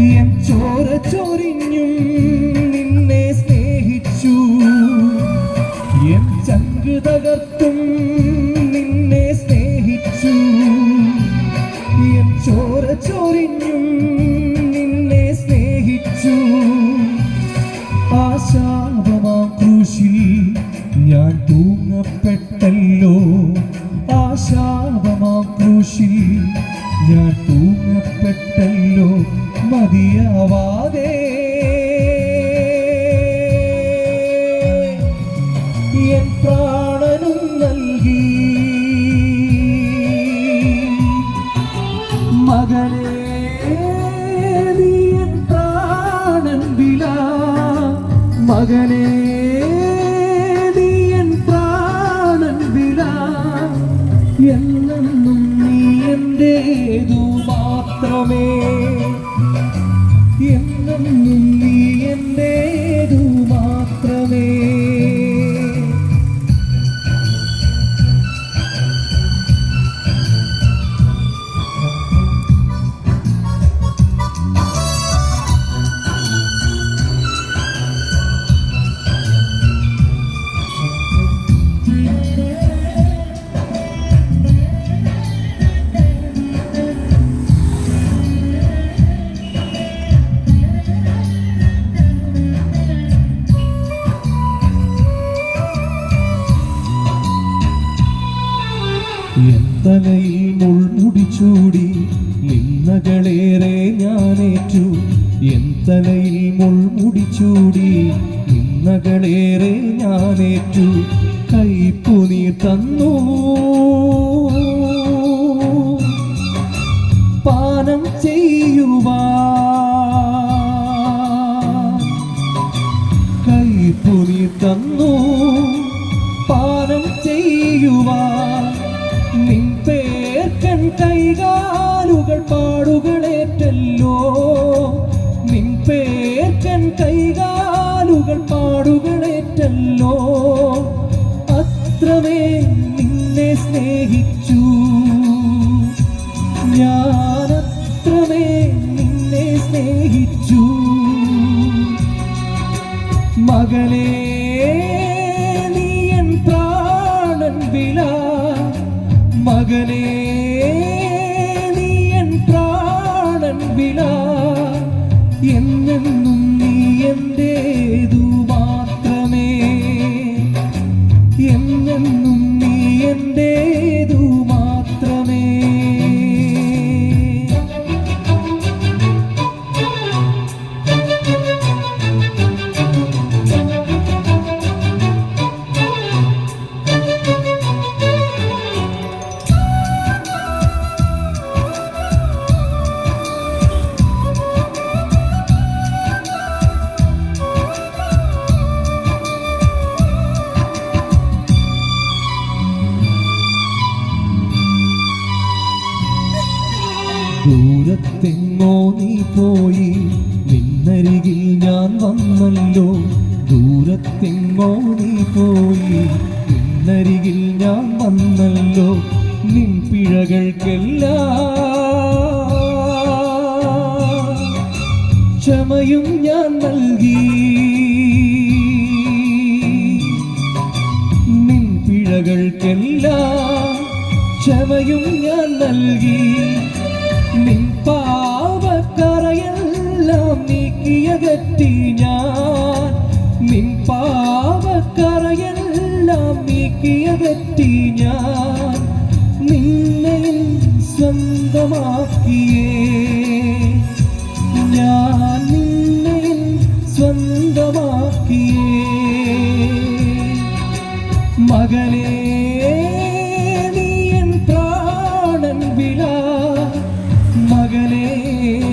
N ചോര ചൊരിഞ്ഞും നിന്നെ സ്നേഹിച്ചു. എൻ ചങ്ക് തകർത്തും നിന്നെ സ്നേഹിച്ചു. എൻ ചോര ചൊരിഞ്ഞും നിന്നെ സ്നേഹിച്ചു. ആശാപമാ ക്രൂശിൽ ഞാൻ തൂങ്ങപ്പെട്ടല്ലോ. ആശാപമാ ക്രൂശിൽ ഞാൻ തൂങ്ങപ്പെട്ടല്ലോ മതിയാവാതെ. എൻ പ്രാണനും നൽകി. മകനെ നീ പ്രാണൻ വില. മകനേ നീ എൻ വില. എന്നെന്നും എന്റേതു മാത്രമേ എന്നും നീ എന്റേതു മാത്രമേ എന്തലയിൽ മുൾമുടിച്ചൂടി നിന്നകളേറെ ഞാനേറ്റു. എന്തലയിൽ മുൾമുടിച്ചൂടി നിന്നകളേറെ ഞാനേറ്റു. കൈപ്പു നീ തന്നു. പാനം ചെയ്യുവാ കൈപ്പു നീ തന്നു. പാനം പേർക്കൻ കൈകാലുകൾ പാടുകളേറ്റല്ലോ. നിൻ പേർക്കൻ കൈകാലുകൾ പാടുകളേറ്റല്ലോ. അത്രമേ നിന്നെ സ്നേഹിച്ചു. ഞാൻ നിന്നെ സ്നേഹിച്ചു. മകനേ നീ ദൂരത്തെങ്ങോ നീ പോയി. നിന്നരികിൽ ഞാൻ വന്നല്ലോ. ദൂരത്തെങ്ങോ നീ പോയി. നിന്നരികിൽ ഞാൻ വന്നല്ലോ. നിൻ പിഴകൾക്കെല്ലാം ക്ഷമയും ഞാൻ നൽകി. നിൻ പിഴകൾക്കെല്ലാം ക്ഷമയും ഞാൻ നൽകി. നിൻ പാവക്കറയെല്ലാം നീക്കിയകറ്റി ഞാൻ. നിൻ പാവക്കറയെല്ലാം നീക്കിയകറ്റി ഞാൻ. നിന്നെ സ്വന്തമാക്കിയേ. ഞാൻ നിന്നെ സ്വന്തമാക്കിയേ. മകനേ മകനേ